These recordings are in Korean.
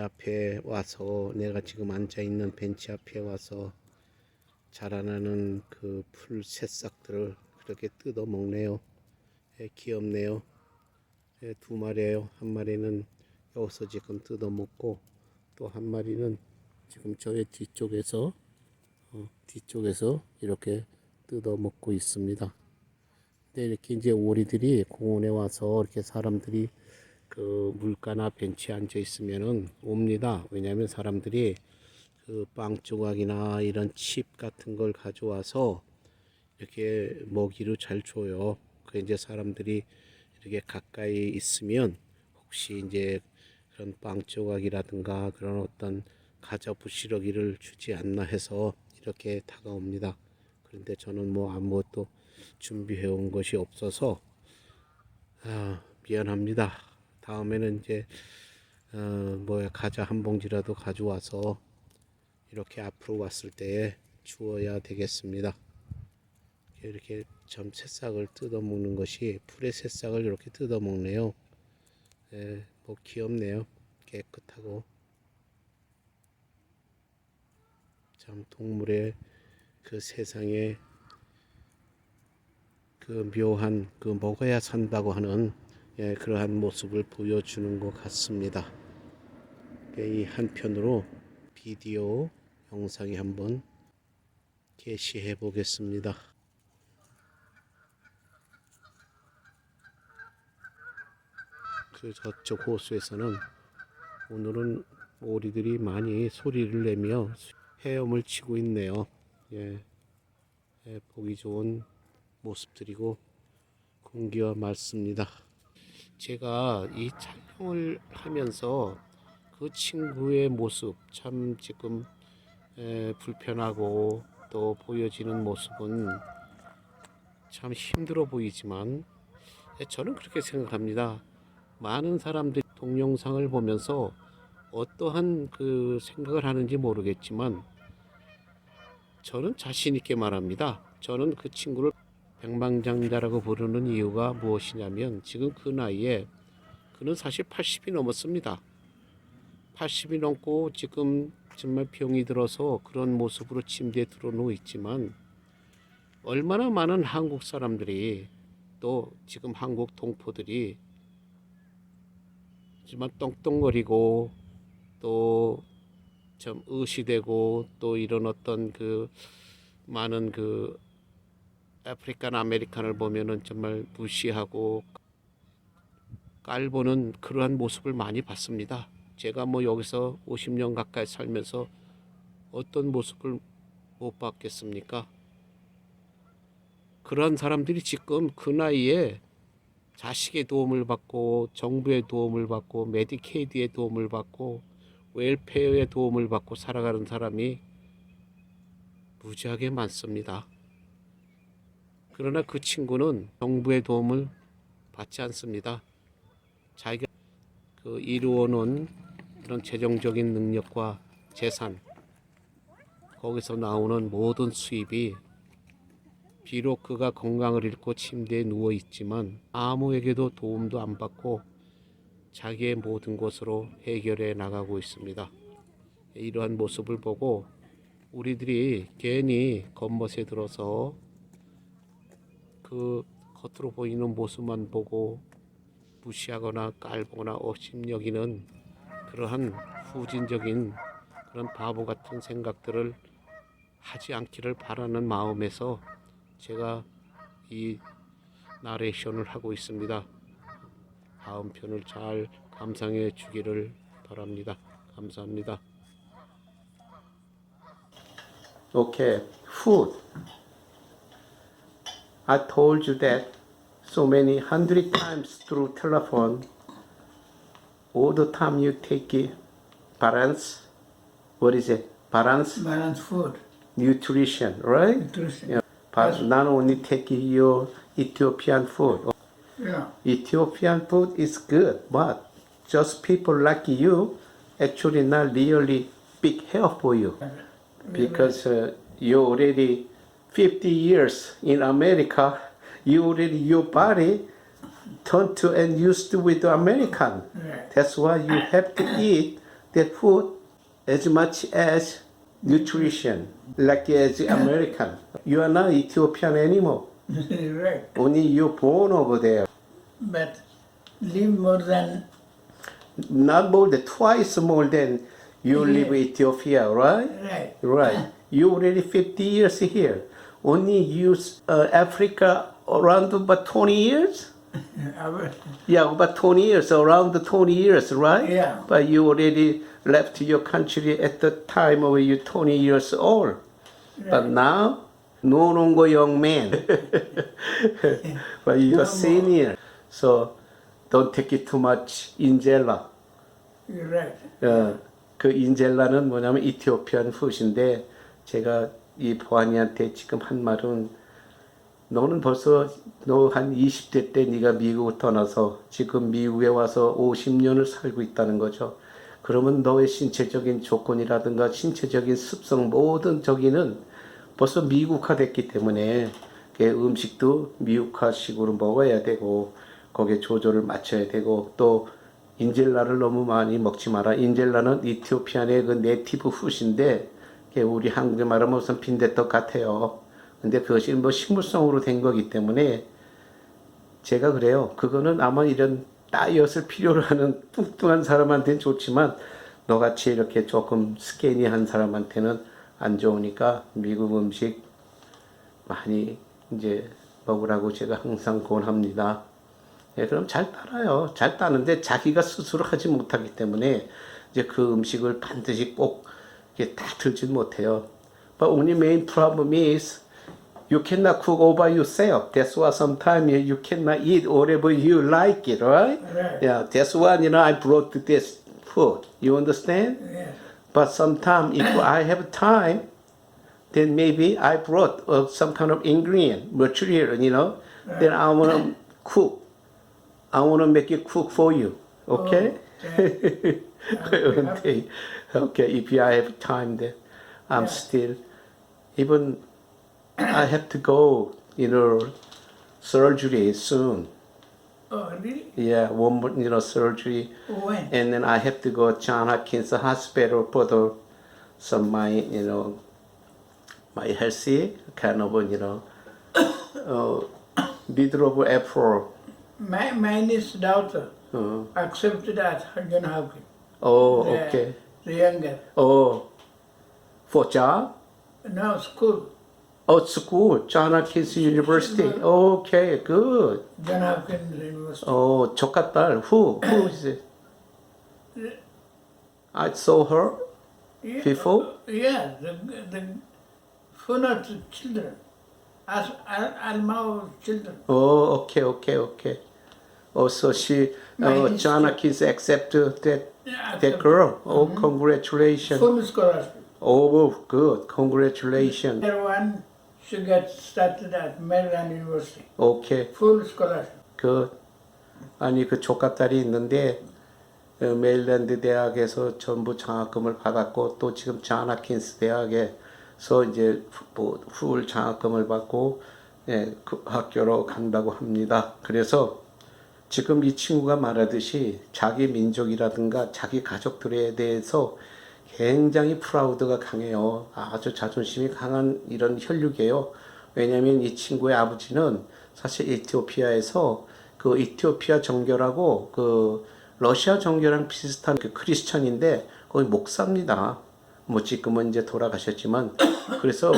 앞에 와서 내가 지금 앉아 있는 벤치 앞에 와서 자라나는 그 풀 새싹들을 그렇게 뜯어 먹네요. 예, 귀엽네요. 예, 두 마리예요. 한 마리는 여기서 지금 뜯어 먹고 또 한 마리는 지금 저의 뒤쪽에서 어, 뒤쪽에서 이렇게 뜯어 먹고 있습니다. 근데 이렇게 이제 오리들이 공원에 와서 이렇게 사람들이 그 물가나 벤치에 앉아 있으면은 옵니다. 왜냐하면 사람들이 그 빵 조각이나 이런 칩 같은 걸 가져와서 이렇게 먹이로 잘 줘요. 그 이제 사람들이 이렇게 가까이 있으면 혹시 이제 그런 빵 조각이라든가 그런 어떤 가자 부시러기를 주지 않나 해서 이렇게 다가옵니다. 그런데 저는 뭐 아무것도 준비해 온 것이 없어서 아, 미안합니다. 다음에는 이제 어, 뭐야 과자 한 봉지라도 가져와서 이렇게 앞으로 왔을 때 주어야 되겠습니다. 이렇게 참 새싹을 뜯어 먹는 것이 풀의 새싹을 이렇게 뜯어 먹네요. 예, 뭐 귀엽네요. 깨끗하고 참 동물의 그 세상에 그 묘한 그 먹어야 산다고 하는 예, 그러한 모습을 보여주는 것 같습니다. 이 한편으로 비디오 영상에 한번 게시해 보겠습니다. 그 저쪽 호수에서는 오늘은 오리들이 많이 소리를 내며 헤엄을 치고 있네요. 예, 예, 보기 좋은 모습들이고 공기와 맑습니다. 제가 이 촬영을 하면서 그 친구의 모습 참 지금 에, 불편하고 또 보여지는 모습은 참 힘들어 보이지만 에, 저는 그렇게 생각합니다. 많은 사람들이 동영상을 보면서 어떠한 그 생각을 하는지 모르겠지만 저는 자신 있게 말합니다. 저는 그 친구를 백망장자라고 부르는 이유가 무엇이냐면 지금 그 나이에 그는 사실 80이 넘었습니다. 80이 넘고 지금 정말 병이 들어서 그런 모습으로 침대에 들어누워 있지만 얼마나 많은 한국 사람들이 또 지금 한국 동포들이 하지만 떵떵거리고 또 좀 의시되고 또 이런 어떤 그 많은 그 아프리칸 아메리칸을 보면은 정말 무시하고 깔보는 그러한 모습을 많이 봤습니다. 제가 뭐 여기서 50년 가까이 살면서 어떤 모습을 못 봤겠습니까? 그러한 사람들이 지금 그 나이에 자식의 도움을 받고 정부의 도움을 받고 메디케이드의 도움을 받고 웰페어의 도움을 받고 살아가는 사람이 무지하게 많습니다. 그러나 그 친구는 정부의 도움을 받지 않습니다. 자기가 그 이루어놓은 그런 재정적인 능력과 재산 거기서 나오는 모든 수입이 비록 그가 건강을 잃고 침대에 누워 있지만 아무에게도 도움도 안 받고 자기의 모든 것으로 해결해 나가고 있습니다. 이러한 모습을 보고 우리들이 괜히 겉멋에 들어서 그 겉으로 보이는 모습만 보고 무시하거나 깔보거나 업심여기는 그러한 후진적인 그런 바보 같은 생각들을 하지 않기를 바라는 마음에서 제가 이 나레이션을 하고 있습니다. 다음 편을 잘 감상해 주기를 바랍니다. 감사합니다. Okay, food. I told you that so many hundred times through telephone. All the time you take it, balance. What is it? Balance Balanced food, nutrition, right? nutrition. Yeah. But not only take your Ethiopian food. Yeah. Ethiopian food is good, but just people like you actually not really big help for you because uh, you already 50 years in America. You already your body turned to and used to with the American. That's why you have to eat that food as much as nutrition, like as American. You are not Ethiopian anymore. right. Only you born over there. But live more than Not more than twice more than you live in Ethiopia, right? right. Right You already 50 years here. Only you uh, Africa around about 20 years? Our- Yeah, about 20 years, around the 20 years, right? Yeah. But you already left your country at the time of you 20 years old. But now, no longer young man. but you're senior. So don't take it too much 인젤라. You're right. 어, 그 인젤라는 뭐냐면 이티오피안 푸시인데 제가 이 보안이한테 지금 한 말은 너는 벌써 너 한 20대 때 네가 미국을 떠나서 지금 미국에 와서 50년을 살고 있다는 거죠. 그러면 너의 신체적인 조건이라든가 신체적인 습성 모든 저기는 벌써 미국화 됐기 때문에 그 음식도 미국화식으로 먹어야 되고 거기에 조절을 맞춰야 되고 또 인젤라를 너무 많이 먹지 마라. 인젤라는 이티오피안의 그 네티브 그게 우리 한국에 말하면 무슨 빈대떡 같아요. 근데 그것이 뭐 식물성으로 된 거기 때문에 제가 그래요. 그거는 아마 이런 다이어트를 필요로 하는 뚱뚱한 사람한테는 좋지만 너같이 이렇게 조금 스키니한 사람한테는 안 좋으니까 미국 음식 많이 이제 먹으라고 제가 항상 권합니다. 예, 그럼 잘 따라요. 잘 따는데 자기가 스스로 하지 못하기 때문에 이제 그 음식을 반드시 꼭 이렇게 다 들진 못해요. But only main problem is you cannot cook all by yourself. That's why sometimes you cannot eat whatever you like it, right? Right. Yeah, that's why you know I brought this food. You understand? Yes. But sometimes if I have time, then maybe I brought uh, some kind of ingredient, material, you know. Then I want to cook. I want to make it cook for you. Okay? okay. okay. If I have time, then I'm still. Even I have to go, you know, surgery soon. Oh, really? Yeah, one more, you know, surgery When? and then I have to go to John Hopkins Hospital for the some my you know my healthy kind of you know uh, middle of April. My, mine is daughter Uh, accepted at John Hopkins. oh, the, okay. The younger. Oh, for job? No, school. Oh, school, John Hopkins University. Okay, good. John Hopkins University. Oh, 조카딸. Who? Who is it? I saw her Yeah, before. Yeah, the, the phone of the children. As Al- Alma children. Oh, okay, okay, okay. Also, she, My uh, history. John Hopkins accepted that Yeah, that girl. Oh, congratulations. Full scholarship. Oh, good. Congratulations. Year one, she got started at Maryland University. Okay, Full scholarship. good. 아니 그 조카딸이 있는데 어, 메릴랜드 대학에서 전부 장학금을 받았고 또 지금 존 홉킨스 대학에서 이제 뭐풀 장학금을 받고 예, 그 학교로 간다고 합니다. 그래서 지금 이 친구가 말하듯이 자기 민족이라든가 자기 가족들에 대해서 굉장히 프라우드가 강해요. 아주 자존심이 강한 이런 혈육이에요. 왜냐하면 이 친구의 아버지는 사실 에티오피아에서 그 에티오피아 정교라고 그 러시아 정교랑 비슷한 그 크리스천인데 거기 목사입니다. 뭐 지금은 이제 돌아가셨지만 그래서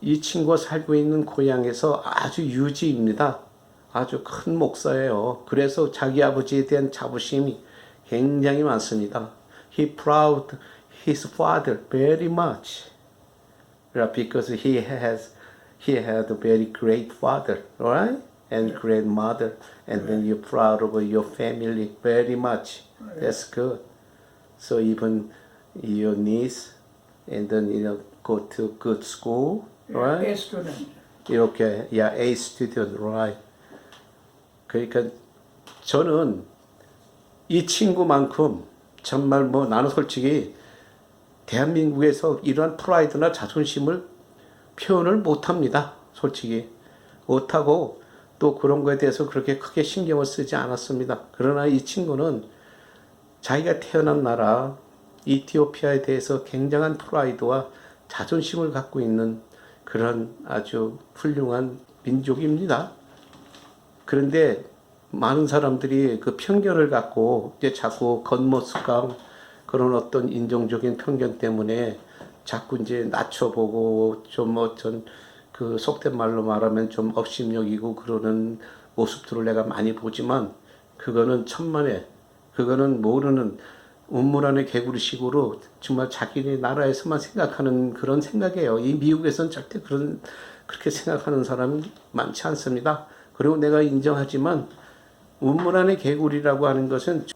이 친구가 살고 있는 고향에서 아주 유지입니다. 아주 큰 목사예요. 그래서 자기 아버지에 대한 자부심이 굉장히 많습니다. He proud his father very much. Because he has he had a very great father, right? And great mother. And then you're proud of your family very much. That's good. So even your niece and then you know go to good school, right? A student. 이렇게 야 A student right. 그러니까 저는 이 친구만큼 정말 뭐 나는 솔직히 대한민국에서 이러한 프라이드나 자존심을 표현을 못합니다. 솔직히 못하고 또 그런 거에 대해서 그렇게 크게 신경을 쓰지 않았습니다. 그러나 이 친구는 자기가 태어난 나라 이티오피아에 대해서 굉장한 프라이드와 자존심을 갖고 있는 그런 아주 훌륭한 민족입니다. 그런데 많은 사람들이 그 편견을 갖고 이제 자꾸 겉모습과 그런 어떤 인종적인 편견 때문에 자꾸 이제 낮춰보고 좀 어떤 그 속된 말로 말하면 좀 업심여기고 그러는 모습들을 내가 많이 보지만 그거는 천만에 그거는 모르는 운물 안의 개구리식으로 정말 자기네 나라에서만 생각하는 그런 생각이에요. 이 미국에서는 절대 그런 그렇게 생각하는 사람이 많지 않습니다. 그리고 내가 인정하지만 운물 안의 개구리라고 하는 것은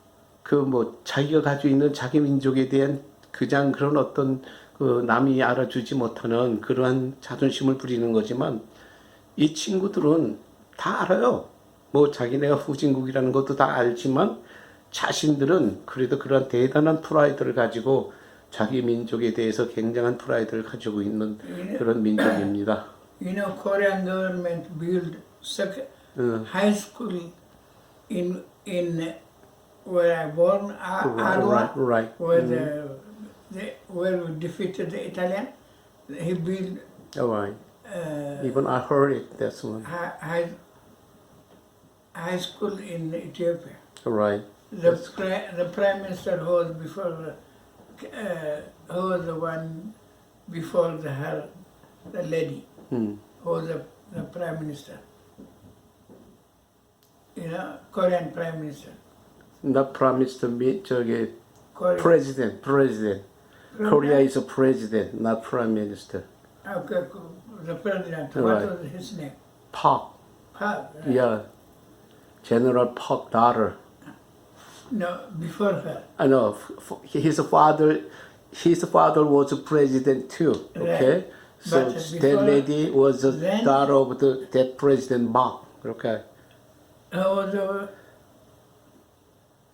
그 뭐 자기가 가지고 있는 자기 민족에 대한 그냥 그런 어떤 그 남이 알아주지 못하는 그러한 자존심을 부리는 거지만 이 친구들은 다 알아요. 뭐 자기네가 후진국이라는 것도 다 알지만 자신들은 그래도 그런 대단한 프라이드를 가지고 자기 민족에 대해서 굉장한 프라이드를 가지고 있는 그런 민족입니다. You know, Korean government built sec- high school in in where I born, A- right, Alwa, right. where the, the where we defeated the Italian. He built All right. uh, Even I heard it. That's one. high, high high school in Ethiopia. All right. The pri- the prime minister who was before, the, uh, who was the one before the her, the lady, 음. who was the, the prime minister. You know, Korean prime minister. Not prime minister, me 저기 Korean. president, president. Korea is a president, not prime minister. Ah, okay, the president. Right. What was his name? Park. Pa, Yeah. General Park daughter. No, before her. I know f- f- his father his father was a president too. Okay. Right. So But that before- lady was a then- daughter of the that president Park. Okay. Who was the,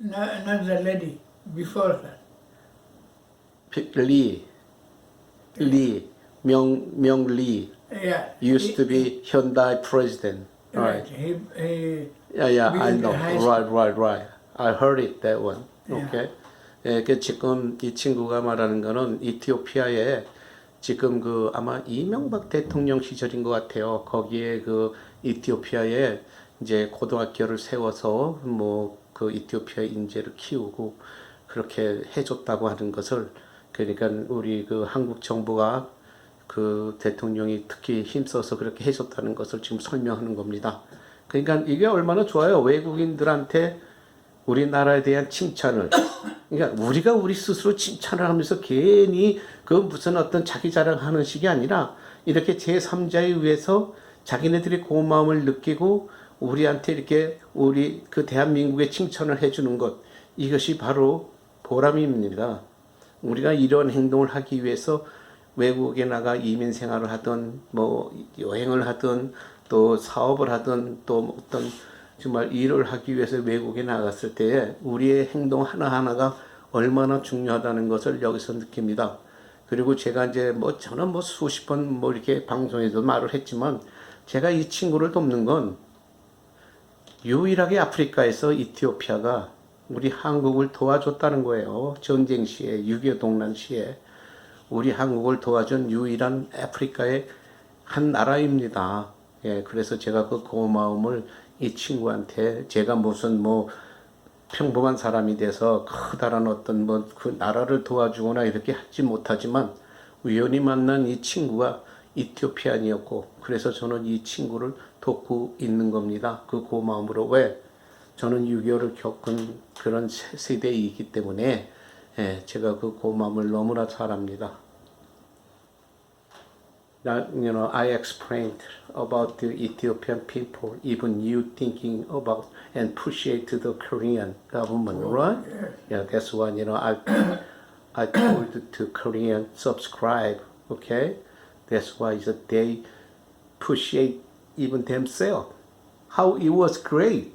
no, not the lady, before her. Lee. Lee. Myung Myung Lee Yeah. used he- to be Hyundai president. Right. Right. He, he Yeah, yeah, I Build know. the high. Right, right, right. I heard it that one. Yeah. Okay. 예, 그 지금 이 친구가 말하는 거는 이티오피아에 지금 그 아마 이명박 대통령 시절인 것 같아요. 거기에 그 이티오피아에 이제 고등학교를 세워서 뭐 그 이티오피아 인재를 키우고 그렇게 해줬다고 하는 것을 그러니까 우리 그 한국 정부가 그 대통령이 특히 힘써서 그렇게 해줬다는 것을 지금 설명하는 겁니다. 그러니까 이게 얼마나 좋아요. 외국인들한테 우리나라에 대한 칭찬을. 그러니까 우리가 우리 스스로 칭찬을 하면서 괜히 그 무슨 어떤 자기 자랑하는 식이 아니라 이렇게 제3자에 의해서 자기네들의 고마움을 느끼고 우리한테 이렇게 우리 그 대한민국의 칭찬을 해주는 것 이것이 바로 보람입니다. 우리가 이런 행동을 하기 위해서 외국에 나가 이민 생활을 하든 뭐 여행을 하든 또 사업을 하든 또 어떤 정말 일을 하기 위해서 외국에 나갔을 때 우리의 행동 하나하나가 얼마나 중요하다는 것을 여기서 느낍니다. 그리고 제가 이제 뭐 저는 뭐 수십 번 뭐 이렇게 방송에서 말을 했지만 제가 이 친구를 돕는 건 유일하게 아프리카에서 이티오피아가 우리 한국을 도와줬다는 거예요. 전쟁 시에 6.25 동란 시에 우리 한국을 도와준 유일한 아프리카의 한 나라입니다. 예, 그래서 제가 그 고마움을 이 친구한테 제가 무슨 뭐 평범한 사람이 돼서 커다란 어떤 뭐 그 나라를 도와주거나 이렇게 하지 못하지만 우연히 만난 이 친구가 이티오피안이었고 그래서 저는 이 친구를 돕고 있는 겁니다. 그 고마움으로 왜 저는 6.25를 겪은 그런 세- 세대이기 때문에 예, 제가 그 고마움을 너무나 잘합니다. That, you know, I explained about the Ethiopian people, even you thinking about and appreciate the Korean government, right? Yeah, that's why, you know, I, I told to Korean subscribe, okay? That's why they appreciate even themselves. How it was great,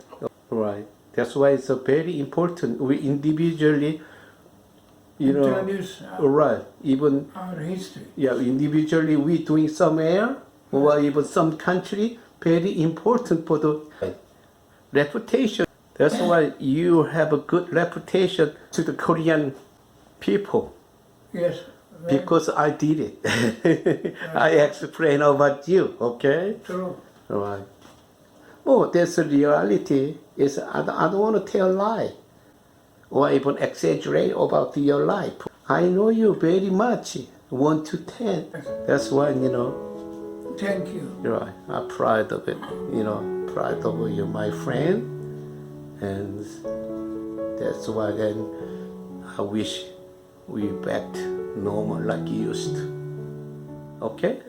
right? That's why it's a very important. We individually, you know, introduce uh, right? Even our history. yeah, individually we doing somewhere or even some country, very important for the reputation. That's why you have a good reputation to the Korean people Yes. Because I did it. I explain about you, okay? True. Right. Oh, that's the reality. Is I don't, I don't want to tell lie or even exaggerate about your life. I know you very much, one to ten. That's why you know. Thank you. Right. I'm proud of it. You know, proud of you, my friend, and that's why then I wish we back normal like you used. to. Okay.